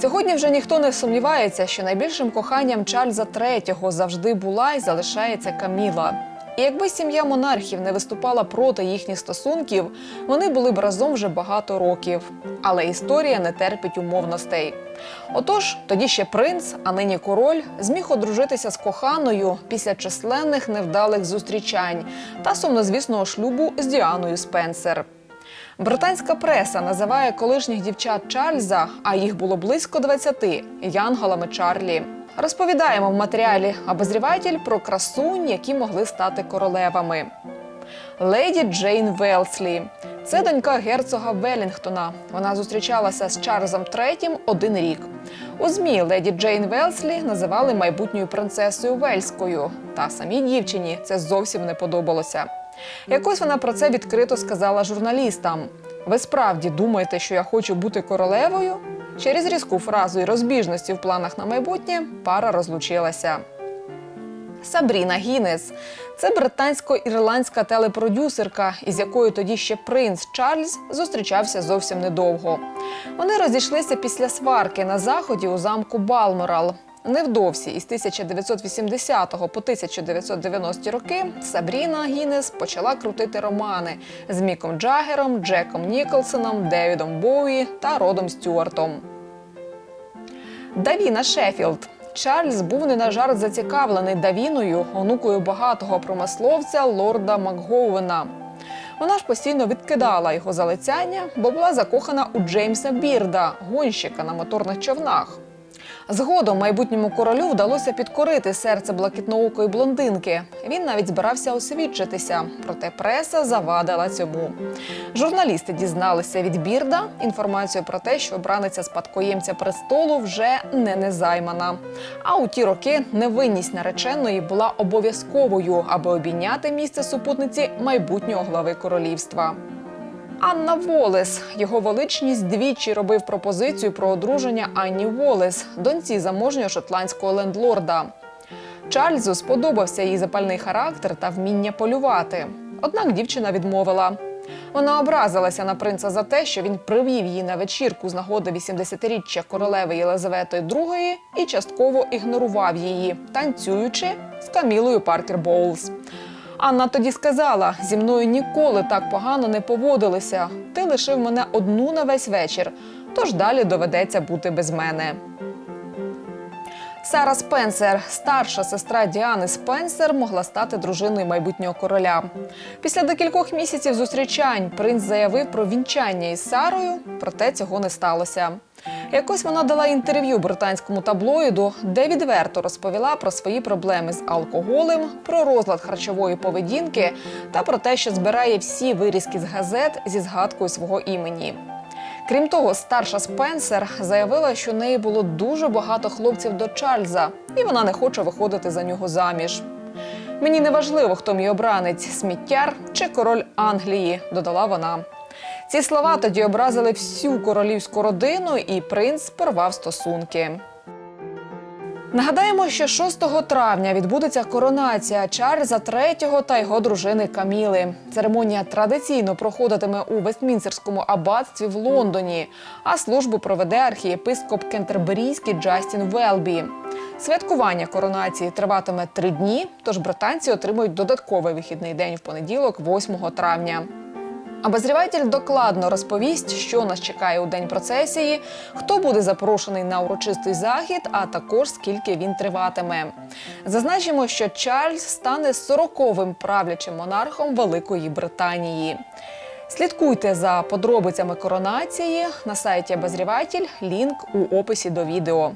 Сьогодні вже ніхто не сумнівається, що найбільшим коханням Чарльза III завжди була і залишається Каміла. І якби сім'я монархів не виступала проти їхніх стосунків, вони були б разом вже багато років. Але історія не терпить умовностей. Отож, тоді ще принц, а нині король, зміг одружитися з коханою після численних невдалих зустрічань та сумнозвісного шлюбу з Діаною Спенсер. Британська преса називає колишніх дівчат Чарльза, а їх було близько 20, янголами Чарлі. Розповідаємо в матеріалі обозріватель про красунь, які могли стати королевами. Леді Джейн Велслі. Це донька герцога Велінгтона. Вона зустрічалася з Чарльзом III один рік. У ЗМІ леді Джейн Велслі називали майбутньою принцесою Вельською. Та самій дівчині це зовсім не подобалося. Якось вона про це відкрито сказала журналістам. Ви справді думаєте, що я хочу бути королевою? Через різку фразу і розбіжності в планах на майбутнє пара розлучилася. Сабріна Гінес це британсько-ірландська телепродюсерка, із якою тоді ще принц Чарльз зустрічався зовсім недовго. Вони розійшлися після сварки на заході у замку Балморал. Невдовзі із 1980 по 1990 роки Сабріна Гінес почала крутити романи з Міком Джагером, Джеком Ніколсоном, Девідом Боуї та Родом Стюартом. Давіна Шеффілд. Чарльз був не на жарт зацікавлений Давіною, онукою багатого промисловця лорда Макговена. Вона ж постійно відкидала його залицяння, бо була закохана у Джеймса Бірда, гонщика на моторних човнах. Згодом майбутньому королю вдалося підкорити серце блакитноокої блондинки. Він навіть збирався освідчитися, проте преса завадила цьому. Журналісти дізналися від Бірда інформацію про те, що обраниця спадкоємця престолу вже не незаймана. А у ті роки невинність нареченої була обов'язковою, аби обійняти місце супутниці майбутнього глави королівства. Анна Волес. Його величність двічі робив пропозицію про одруження Анні Волес, доньці заможнього шотландського лендлорда. Чарльзу сподобався її запальний характер та вміння полювати. Однак дівчина відмовила. Вона образилася на принца за те, що він привів її на вечірку з нагоди 80-річчя королеви Єлизавети II і частково ігнорував її, танцюючи з Камілою Паркер Боулс. Анна тоді сказала: зі мною ніколи так погано не поводилися. Ти лишив мене одну на весь вечір, тож далі доведеться бути без мене. Сара Спенсер, старша сестра Діани Спенсер, могла стати дружиною майбутнього короля. Після декількох місяців зустрічань принц заявив про вінчання із Сарою, проте цього не сталося. Якось вона дала інтерв'ю британському таблоїду, де відверто розповіла про свої проблеми з алкоголем, про розлад харчової поведінки та про те, що збирає всі вирізки з газет зі згадкою свого імені. Крім того, старша Спенсер заявила, що у неї було дуже багато хлопців до Чарльза, і вона не хоче виходити за нього заміж. Мені не важливо, хто мій обранець сміттяр чи король Англії, додала вона. Ці слова тоді образили всю королівську родину, і принц порвав стосунки. Нагадаємо, що 6 травня відбудеться коронація Чарльза III та його дружини Каміли. Церемонія традиційно проходитиме у Вестмінстерському аббатстві в Лондоні, а службу проведе архієпископ Кентерберійський Джастін Велбі. Святкування коронації триватиме три дні, тож британці отримують додатковий вихідний день в понеділок, 8 травня. Обозріватель докладно розповість, що нас чекає у день процесії, хто буде запрошений на урочистий захід, а також скільки він триватиме. Зазначимо, що Чарльз стане 40-вим правлячим монархом Великої Британії. Слідкуйте за подробицями коронації на сайті Обозріватель, лінк у описі до відео.